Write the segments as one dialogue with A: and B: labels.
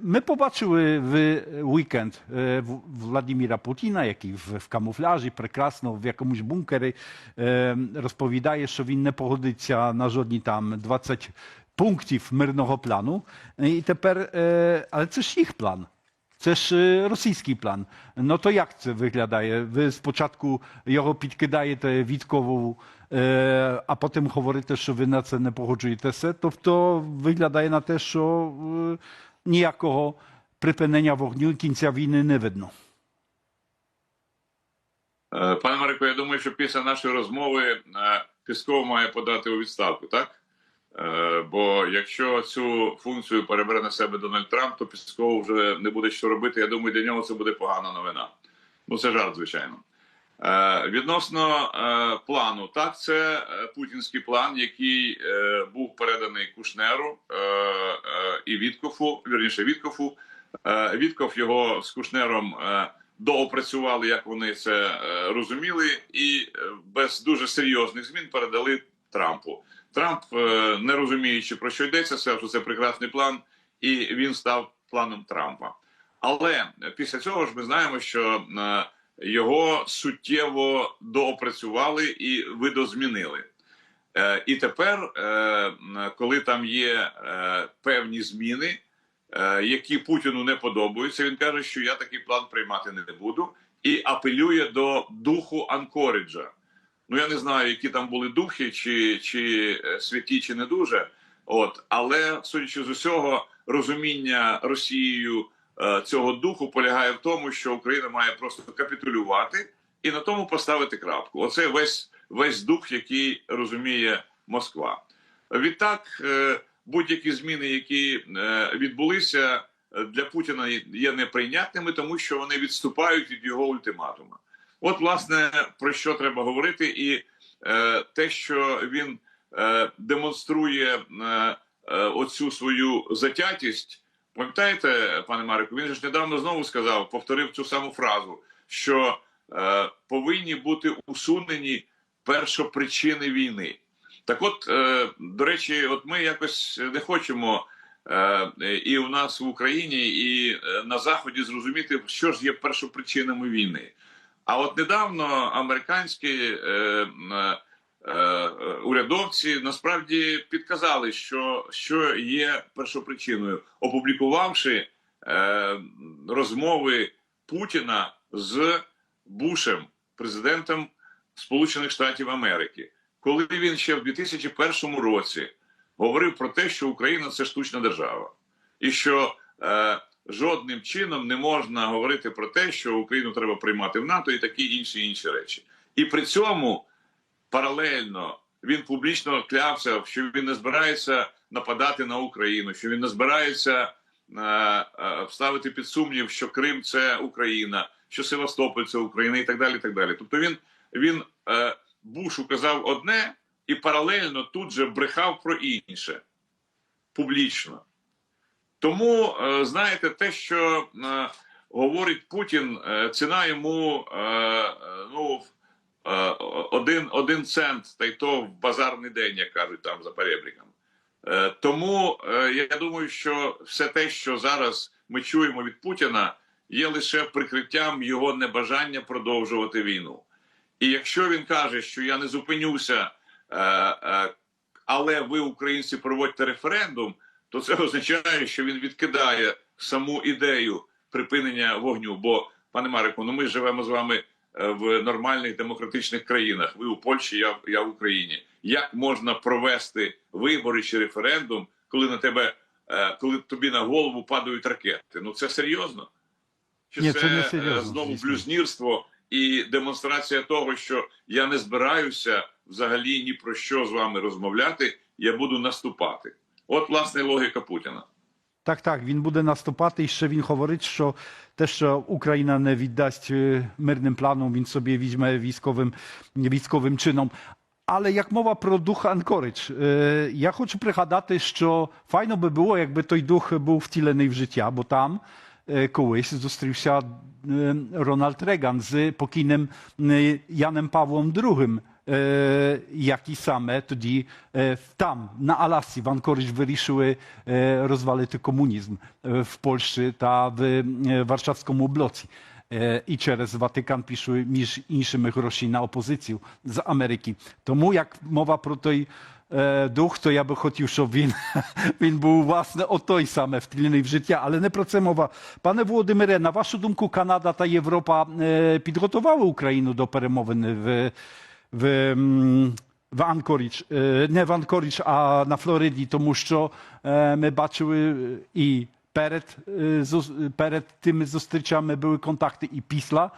A: My побачили в weekend е, В- Владимира Путіна, який в, в камуфляжі, прекрасно в якомусь бункері е, розповідає, що він не погодиться на жодні там 20 пунктів мирного плану. І тепер, е, але це ж їх план. Це ж е, російський план. Ну то як це виглядає? Ви спочатку його підкидаєте військову, е, а потім говорите, що ви на це не погоджуєтеся. Тобто виглядає на те, що е, ніякого припинення вогню кінця війни не видно.
B: Е, Пане Марико, я думаю, що після нашої розмови е, Пісков має подати у відставку, так? Е, Бо якщо цю функцію перебере на себе Дональд Трамп, то Пісков вже не буде що робити. Я думаю, для нього це буде погана новина. Ну, це жарт, звичайно. Е, Відносно е, плану, так, це е, путінський план, який був переданий Кушнеру і Віткофу, вірніше Віткофу. Вітков його з Кушнером доопрацювали, як вони це розуміли, і без дуже серйозних змін передали Трампу. Трамп, не розуміючи про що йдеться, сказав, що це прекрасний план, і він став планом Трампа. Але після цього ж ми знаємо, що його суттєво доопрацювали і видозмінили. Е, І тепер, е, коли там є е, певні зміни, які Путіну не подобаються, він каже, що я такий план приймати не буду, і апелює до духу Анкориджа. Ну я не знаю, які там були духи, чи, чи святі, чи не дуже. От, але судячи з усього, розуміння Росією цього духу полягає в тому, що Україна має просто капітулювати і на тому поставити крапку. Оце весь весь дух, який розуміє Москва. Відтак, е, будь-які зміни, які е, відбулися е, для Путіна, є неприйнятними, тому що вони відступають від його ультиматума. От, власне, про що треба говорити, і е, те, що він е, демонструє е, е, оцю свою затятість. Пам'ятаєте, пане Марику, він же ж недавно знову сказав, повторив цю саму фразу, що е, повинні бути усунені першопричини війни. Так, от, е, до речі, от ми якось не хочемо е, і у нас в Україні, і е, на Заході зрозуміти, що ж є першопричинами війни. А от недавно американські е, е, урядовці насправді підказали, що, що є першопричиною, опублікувавши е, розмови Путіна з Бушем, президентом Сполучених Штатів Америки, коли він ще в 2001 році говорив про те, що Україна це штучна держава, і що е, жодним чином не можна говорити про те, що Україну треба приймати в НАТО і такі інші інші речі. І при цьому паралельно він публічно клявся, що він не збирається нападати на Україну, що він не збирається е, е, вставити під сумнів, що Крим це Україна, що Севастополь це Україна, і так далі. І так далі. Тобто він, він е, Бушу казав одне і паралельно тут же брехав про інше публічно. Тому, е, знаєте, те, що е, говорить Путін, е, ціна йому е, е, ну, один, один цент, та й то в базарний день, як кажуть там за перебріком. Е, Тому е, я думаю, що все те, що зараз ми чуємо від Путіна, є лише прикриттям його небажання продовжувати війну. І якщо він каже, що я не зупинюся, е, е, але ви, українці, проводьте референдум, то це означає, що він відкидає саму ідею припинення вогню. Бо, пане Марику, ну ми живемо з вами е, в нормальних демократичних країнах. Ви у Польщі, я, я в Україні. Як можна провести вибори чи референдум, коли на тебе, е, коли тобі на голову падають ракети? Ну це серйозно? Чи
A: Ні,
B: це,
A: це не
B: е,
A: серйозно,
B: знову
A: звісно.
B: блюзнірство і демонстрація того, що я не збираюся взагалі ні про що з вами розмовляти, я буду наступати. От власне логіка Путіна.
A: Так, так, він буде наступати і ще він говорить, що те, що Україна не віддасть е, мирним планом, він собі візьме військовим, військовим чином. Але як мова про дух Анкорич, е, я хочу пригадати, що файно би було, якби той дух був втілений в життя, бо там е, колись зустрівся е, Рональд Реган з покійним е, Яnem Павлом II, е, які саме тоді е, там, на Alasці, в Анкоридж вирішили е, розвалити комунізм е, в Польщі та в е, Warszawському блоці. Е, І через Ватикан пішли між іншими гроші на опозицію з Америки. Тому як мова про той е, дух, то я би хотів, щоб він, він був власне отой саме втілений в життя, але не про це мова. Пане Володимире, на вашу думку, Канада та Європа е, підготували Україну до перемовин в, в, в Анкорідж, е, не в Анкорідж, а на Флориді, тому що ми бачили і перед, перед тими зустрічами були контакти і після.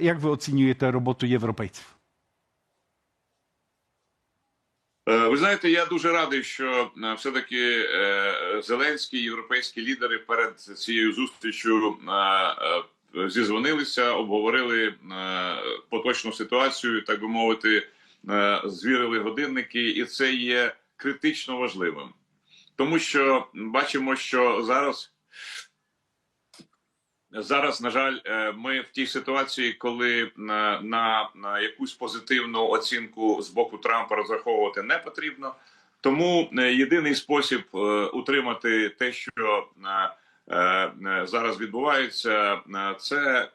A: Як ви оцінюєте роботу європейців?
B: Ви знаєте, я дуже радий, що е, все-таки е, зеленські європейські лідери перед цією зустрічю зізвонилися, обговорили е, поточну ситуацію, так би мовити, е, звірили годинники, і це є критично важливим, тому що бачимо, що зараз. Зараз, на жаль, е, ми в тій ситуації, коли на, на, на якусь позитивну оцінку з боку Трампа розраховувати не потрібно. Тому єдиний спосіб утримати те, що зараз відбувається, е, це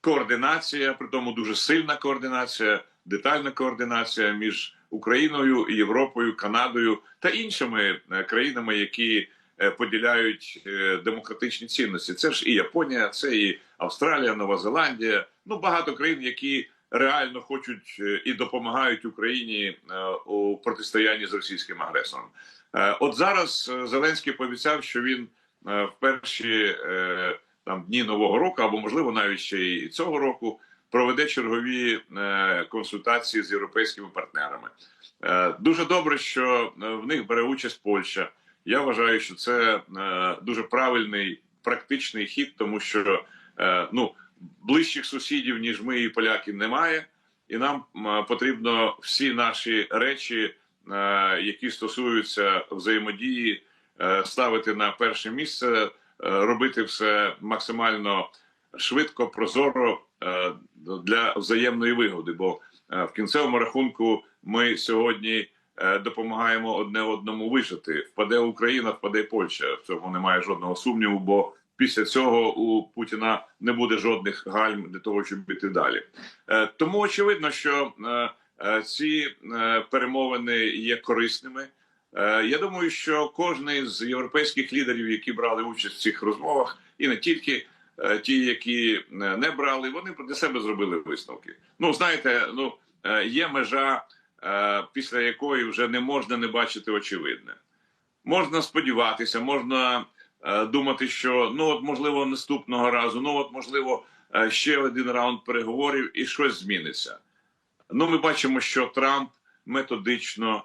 B: координація, при тому дуже сильна координація, детальна координація між Україною, Європою, Канадою та іншими е, країнами, які е, поділяють е, демократичні цінності. Це ж і Японія, це і Австралія, Нова Зеландія. Ну багато країн, які реально хочуть е, і допомагають Україні е, у протистоянні з російським агресором. Е, От зараз е, Зеленський пообіцяв, що він е, в перші е, там дні нового року, або можливо навіть ще й цього року, проведе чергові е, консультації з європейськими партнерами. Е, Дуже добре, що е, в них бере участь Польща. Я вважаю, що це е, дуже правильний практичний хід, тому що е, ну ближчих сусідів ніж ми і поляки немає, і нам потрібно всі наші речі, е, які стосуються взаємодії, е, ставити на перше місце, е, робити все максимально швидко, прозоро е, для взаємної вигоди. Бо е, в кінцевому рахунку ми сьогодні е, допомагаємо одне одному вижити. Впаде Україна, впаде Польща. В цьому немає жодного сумніву, бо після цього у Путіна не буде жодних гальм для того, щоб іти далі. Е, Тому очевидно, що е, е, ці е, перемовини є корисними. Е, Я думаю, що кожен з європейських лідерів, які брали участь в цих розмовах, і не тільки е, ті, які е, не брали, вони для себе зробили висновки. Ну знаєте, ну є межа, після якої вже не можна не бачити очевидне. Можна сподіватися, можна думати, що ну от можливо наступного разу, ну от можливо ще один раунд переговорів і щось зміниться. Ну, ми бачимо, що Трамп методично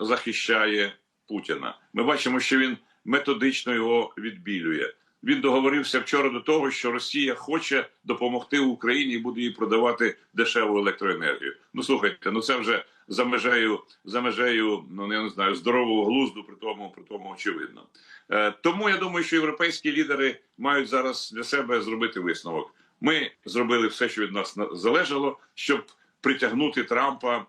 B: захищає Путіна. Ми бачимо, що він методично його відбілює. Він договорився вчора до того, що Росія хоче допомогти Україні і буде їй продавати дешеву електроенергію. Ну слухайте, ну це вже за межею, за межею, ну я не знаю, здорового глузду, при тому, при тому очевидно. Е, тому я думаю, що європейські лідери мають зараз для себе зробити висновок. Ми зробили все, що від нас на- залежало, щоб притягнути Трампа е,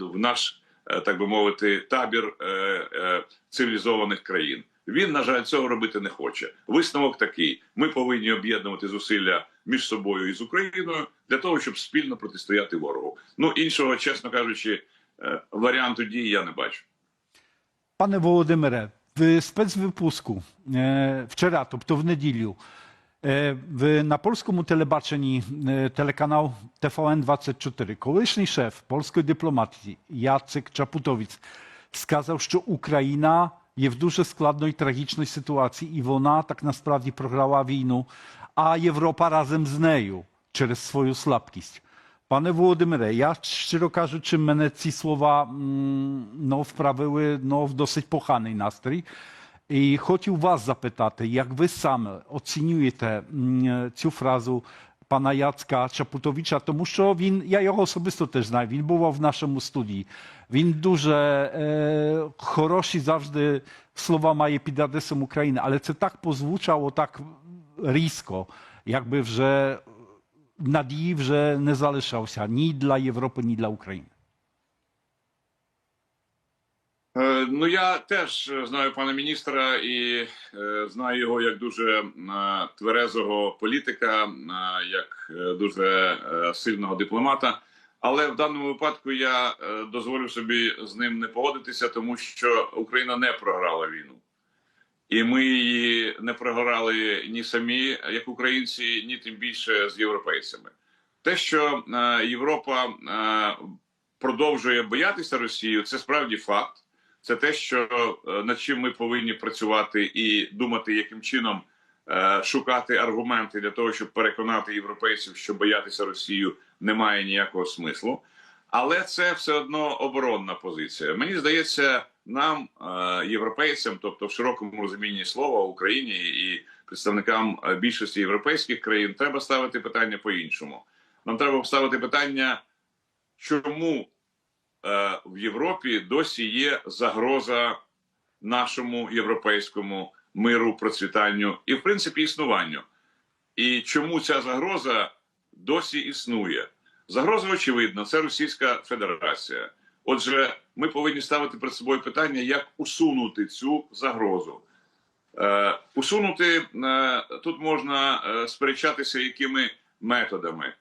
B: в наш, так би мовити, табір е, е, цивілізованих країн. Він, на жаль, цього робити не хоче. Висновок такий: ми повинні об'єднувати зусилля між собою і з Україною для того, щоб спільно протистояти ворогу. Ну іншого, чесно кажучи, е, варіанту дії я не бачу.
A: Пане Володимире, в спецвипуску е, вчора, тобто в неділю, е, в, на polskim телебаченні е, телеканал TVN24, колишній шеф польської дипломатії Jacek Czaputowicz сказав, що Україна є в дуже складної трагічній ситуації і вона так насправді програла війну, а Європа разом з нею через свою слабкість. Пане Володимире, я щиро кажучи, мене ці слова м, ну, вправили ну, в досить поганий настрій. І хотів вас запитати, як ви саме оцінюєте м, цю фразу пана Яцка Чапутовича, тому що він, я його особисто теж знаю, він був в нашому студії. Він дуже е, хороші завжди слова має під адресом України, але це так позвучало так різко, якби вже надії вже не залишався ні для Європи, ні для України.
B: Е, Ну, я теж е, знаю пана міністра і е, знаю його як дуже е, тверезого політика, е, як е, дуже е, сильного дипломата. Але в даному випадку я е, дозволю собі з ним не погодитися, тому що Україна не програла війну. І ми її не програли ні самі, як українці, ні тим більше з європейцями. Те, що е, Європа е, продовжує боятися Росію, це справді факт. Це те, що е, над чим ми повинні працювати і думати, яким чином е, шукати аргументи для того, щоб переконати європейців, що боятися Росію немає ніякого смислу. Але це все одно оборонна позиція. Мені здається, нам, е, європейцям, тобто в широкому розумінні слова Україні і представникам більшості європейських країн, треба ставити питання по-іншому. Нам треба ставити питання, чому в Європі досі є загроза нашому європейському миру, процвітанню і, в принципі, існуванню. І чому ця загроза досі існує? Загроза очевидна, це Російська Федерація. Отже, ми повинні ставити перед собою питання, як усунути цю загрозу. Е, усунути е, тут можна е, сперечатися якими методами, е,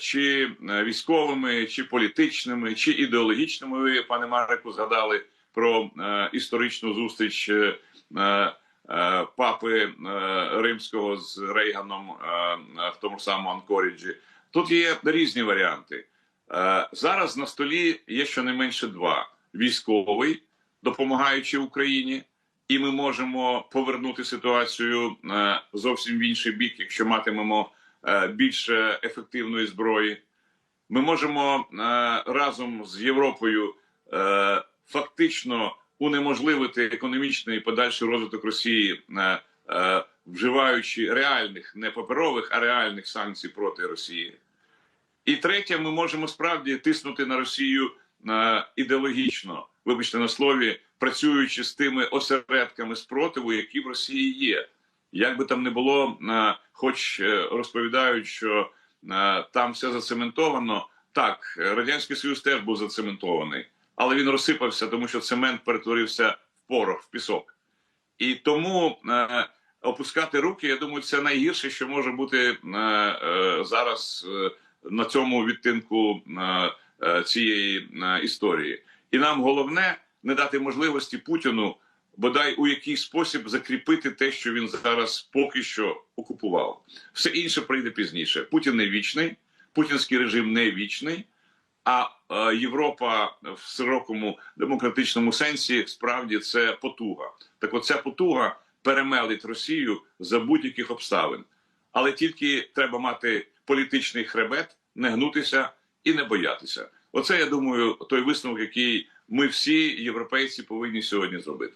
B: чи е, військовими, чи політичними, чи ідеологічними. Ви, пане Марику, згадали про е, історичну зустріч е, е, папи е, римського з Рейганом е, в тому самому Анкоріджі. Тут є різні варіанти. Е, Зараз на столі є щонайменше два: військовий, допомагаючи Україні, і ми можемо повернути ситуацію е, зовсім в інший бік, якщо матимемо е, більше ефективної зброї. Ми можемо е, разом з Європою е, фактично унеможливити економічний і подальший розвиток Росії, е, е, вживаючи реальних не паперових, а реальних санкцій проти Росії. І третє, ми можемо справді тиснути на Росію е, ідеологічно, вибачте на слові, працюючи з тими осередками спротиву, які в Росії є. Як би там не було, е, хоч е, розповідають, що е, там все зацементовано. Так, радянський союз теж був зацементований, але він розсипався, тому що цемент перетворився в порох, в пісок. І тому опускати руки, я думаю, це найгірше, що може бути зараз на цьому відтинку цієї історії. І нам головне не дати можливості Путіну бодай у якийсь спосіб закріпити те, що він зараз поки що окупував. Все інше прийде пізніше. Путін не вічний, путінський режим не вічний. А е, Європа в широкому демократичному сенсі справді це потуга. Так, от ця потуга перемелить Росію за будь-яких обставин, але тільки треба мати політичний хребет, не гнутися і не боятися. Оце я думаю, той висновок, який ми всі європейці повинні сьогодні зробити.